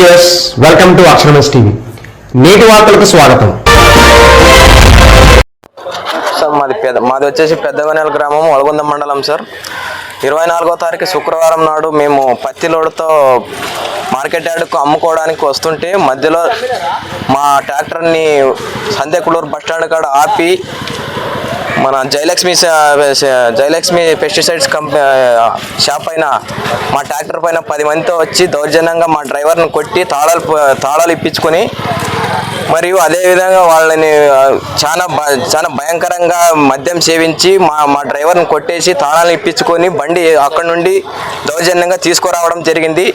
Viewers welcome to అక్షరమస్ TV నేటి వార్తలకు స్వాగతం. సార్ మాది పెద్ద మాది వచ్చేసి పెద్దగొనేల గ్రామం ఒలగొంద మండలం సార్. ఇరవై నాలుగో తారీఖు శుక్రవారం నాడు మేము పత్తి లోడుతో మార్కెట్ యార్డుకు అమ్ముకోవడానికి వస్తుంటే మధ్యలో మా ట్రాక్టర్ని సంధ్యకుడూరు బస్ స్టాండ్ కాడ ఆపి మన Jayalakshmi Jayalakshmi pesticides company shop పైన మా ట్రాక్టర్ పైన పది మందితో వచ్చి దౌర్జన్యంగా మా డ్రైవర్ని కొట్టి తాళాలు తాళాలు ఇప్పించుకొని మరియు అదేవిధంగా వాళ్ళని చాలా చాలా భయంకరంగా మద్యం సేవించి మా మా డ్రైవర్ని కొట్టేసి తాళాలు ఇప్పించుకొని బండి అక్కడ నుండి దౌర్జన్యంగా తీసుకురావడం జరిగింది.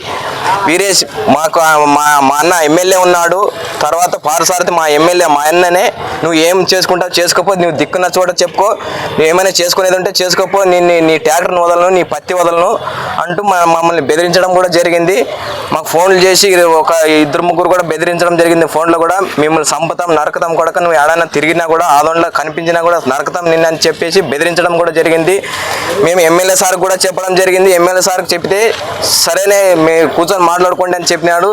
వీరేష్ మాకు మా మా అన్న ఎమ్మెల్యే ఉన్నాడు. తర్వాత పారసారథి మా ఎమ్మెల్యే మా అన్ననే నువ్వు ఏం చేసుకుంటావు చేసుకోపో నువ్వు దిక్కున్న చోట చెప్పుకో నువ్వు ఏమైనా చేసుకునేది ఉంటే చేసుకోపో నేను నీ- నీ ట్రాక్టర్ని వదలను నీ పత్తి వదలను అంటూ మా- మమ్మల్ని బెదిరించడం కూడా జరిగింది. మాకు ఫోన్లు చేసి ఒక ఇద్దరు ముగ్గురు కూడా బెదిరించడం జరిగింది ఫోన్లో కూడా. మిమ్మల్ని సంపతం నరకతం కొడక నువ్వు ఏడైనా తిరిగినా కూడా ఆదోళన కనిపించినా కూడా నరకతం నిన్న అని చెప్పేసి బెదిరించడం కూడా జరిగింది. మేము ఎమ్మెల్యే సార్ కూడా చెప్పడం జరిగింది. ఎమ్మెల్యే సార్కి చెప్తే సరేనే మీరు కూర్చొని మాట్లాడుకోండి అని చెప్పినాడు.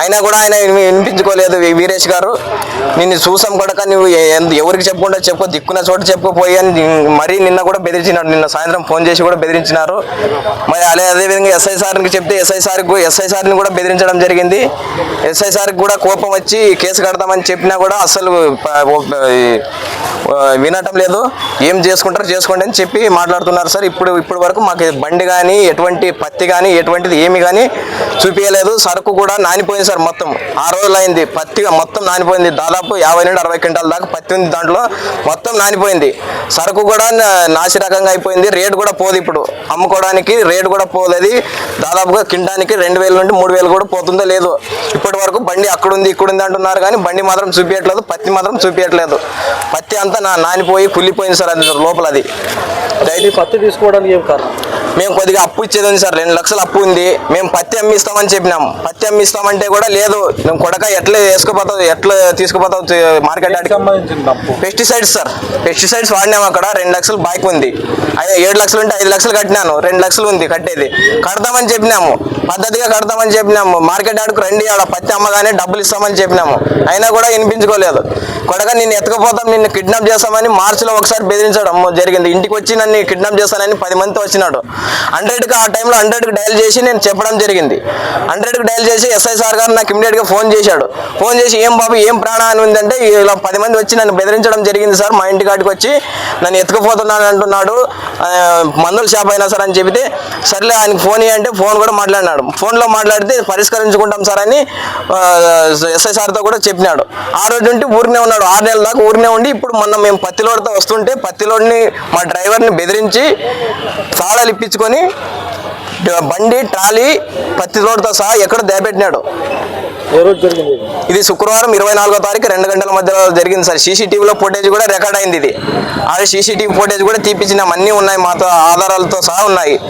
అయినా కూడా ఆయన వినిపించుకోలేదు వీరేష్ గారు. నిన్ను చూసాం కొడక నువ్వు ఎవరికి చెప్పకుండా చెప్పు దిక్కున్న చోట చెప్పుకోపోయి అని మరీ నిన్న కూడా బెదిరించినాడు. నిన్న సాయంత్రం ఫోన్ చేసి కూడా బెదిరించినారు. మరి అదే అదేవిధంగా ఎస్ఐ సార్కి చెప్తే ఎస్ఐ సార్కి ఎస్ఐ సార్ని కూడా బెదిరించడం జరిగింది. ఎస్ఐ సార్కి కూడా కోపం వచ్చి కేసు పెడతామని చెప్పినా కూడా అసలు వినటం లేదు. ఏం చేసుకుంటారు చేసుకోండి అని చెప్పి మాట్లాడుతున్నారు సార్. ఇప్పుడు ఇప్పుడు వరకు మాకు బండి కానీ ఎటువంటి పత్తి కానీ ఎటువంటిది ఏమి కానీ చూపించలేదు సరుకు కూడా నానిపోయింది సార్ మొత్తం. ఆ రోజులు అయింది. పత్తి మొత్తం నానిపోయింది. దాదాపు యాభై నుండి అరవై క్వింటాల దాకా పత్తి ఉంది దాంట్లో. మొత్తం నానిపోయింది. సరుకు కూడా నా- నాసిరకంగా అయిపోయింది. రేటు కూడా పోదు ఇప్పుడు. అమ్ముకోవడానికి రేటు కూడా పోదు అది. దాదాపుగా కింటానికి రెండు వేల నుండి మూడు వేలు కూడా పోతుందో లేదు. ఇప్పటి వరకు బండి అక్కడుంది ఇక్కడుంది అంటున్నారు కానీ బండి మాత్రం చూపించట్లేదు పత్తి మాత్రం చూపించట్లేదు పత్తి అంతా నా నానిపోయి కుళ్ళిపోయింది సార్ అది లోపల అది డైలీ పత్తి తీసుకోవడానికి ఏం కారణం? మేము కొద్దిగా అప్పు ఇచ్చేది ఉంది సార్ రెండు లక్షలు అప్పు ఉంది. మేము పత్తి అమ్మిస్తామని చెప్పినాం. పత్తి అమ్మిస్తామంటే కూడా లేదు. మేము కొడక ఎట్లా వేసుకుపోతావు ఎట్లా తీసుకుపోతావు మార్కెట్ పెస్టిసైడ్స్ సార్. పెస్టిసైడ్స్ వాడినాము అక్కడ రెండు లక్షలు బాకీ ఉంది. అదే ఏడు లక్షలు ఉంటే ఐదు లక్షలు కట్టినాను. రెండు లక్షలు ఉంది కట్టేది. కడతామని చెప్పినాము. పద్ధతిగా కడతామని చెప్పినాము. మార్కెట్ ఆడుకు రండి ఆడ పత్తి అమ్మగానే డబ్బులు ఇస్తామని చెప్పినాము. అయినా కూడా వినిపించుకోలేదు. కొడక నిన్ను ఎత్తుకుపోతాం నిన్ను కిడ్నాప్ చేస్తామని మార్చిలో ఒకసారి బెదిరించడం. జరిగింది. ఇంటికి వచ్చి నన్ను కిడ్నాప్ చేస్తానని పది మందితో వచ్చినాడు హండ్రెడ్కి ఆ టైంలో హండ్రెడ్కి డయల్ చేసి నేను చెప్పడం జరిగింది. హండ్రెడ్కి డయల్ చేసి ఎస్ఐ సార్ గారు నాకు ఇమీడియట్గా ఫోన్ చేశాడు. ఫోన్ చేసి ఏం బాబు ఏం ప్రాణ అని ఉందంటే ఇలా పది మంది వచ్చి నన్ను బెదిరించడం జరిగింది సార్. మా ఇంటి కాడికి వచ్చి నన్ను ఎత్తుకుపోతున్నాను అంటున్నాడు. మందుల షాప్ అయినా సార్ అని చెబితే సర్లే ఆయన ఫోన్ అంటే ఫోన్ కూడా మాట్లాడినాడు. ఫోన్లో మాట్లాడితే పరిష్కరించుకుంటాం సార్ అని ఎస్ఐ సార్తో కూడా చెప్పినాడు. ఆ రోజు నుండి ఊరినే ఉన్నాడు. ఆరు నెలల దాకా ఊరినే ఉండి ఇప్పుడు మొన్న మేము పత్తిలోడితో వస్తుంటే పత్తిలోడిని మా డ్రైవర్ని బెదిరించి తాళాలు ఇప్పించి డ- బండి ట్రాలీ పత్తి రోడ్డుతో సహా ఎక్కడ దేపెట్టినాడు ఇది? శుక్రవారం ఇరవై నాలుగో తారీఖు రెండు గంటల మధ్యలో జరిగింది సార్. సీసీటీవీలో ఫుటేజ్ కూడా రికార్డ్ అయింది ఇది. ఆ సీసీటీవీ ఫుటేజ్ కూడా తీపించినాం అన్నీ ఉన్నాయి మాతో ఆధారాలతో సహా ఉన్నాయి.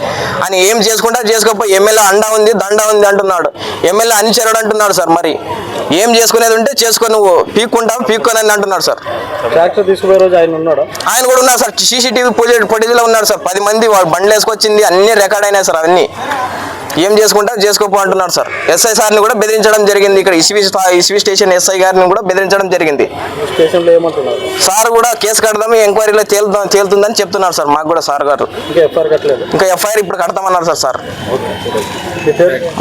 అని ఏం చేసుకుంటా చేసుకోకపోయి ఎమ్మెల్యే అండా ఉంది దండ ఉంది అంటున్నాడు. ఎమ్మెల్యే అనుచరుడు అంటున్నాడు సార్ మరి. ఏం చేసుకునేది ఉంటే చేసుకో నువ్వు పీక్కుంటావు పీక్కోనని అంటున్నాడు సార్. ట్రాక్టర్ తీసుకుపోయే రోజు ఆయన ఉన్నాడా? ఆయన కూడా ఉన్నారు సార్. సీసీటీవీ ఫుటేజ్ ఫుటేజ్లో ఉన్నారు సార్. పది మంది వాళ్ళు బండ్లు వేసుకొచ్చింది అన్నీ రికార్డ్ అయినాయి సార్ అవన్నీ ఏం చేసుకుంటా చేసుకోపో అంటున్నారు సార్. ఎస్ఐ సార్ని కూడా బెదిరించడం జరిగింది. ఇక్కడ ఇసివి ఇసివి స్టేషన్ ఎస్ఐ గారిని కూడా బెదిరించడం జరిగింది. సార్ కూడా కేసు కడదాం ఎంక్వైరీలో తేలుదాం తేలుతుందని చెప్తున్నారు సార్ మాకు కూడా సార్ గారు. ఇంకా ఎఫ్ఐఆర్ ఇప్పుడు కడతామన్నారు సార్ సార్.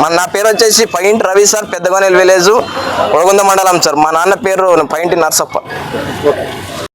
మన నా పేరు వచ్చేసి పైంటి రవి సార్ పెద్దగోనెల్ విలేజ్ ఒడగుంద మండలం సార్. మా నాన్న పేరు పైంటి నర్సప్ప.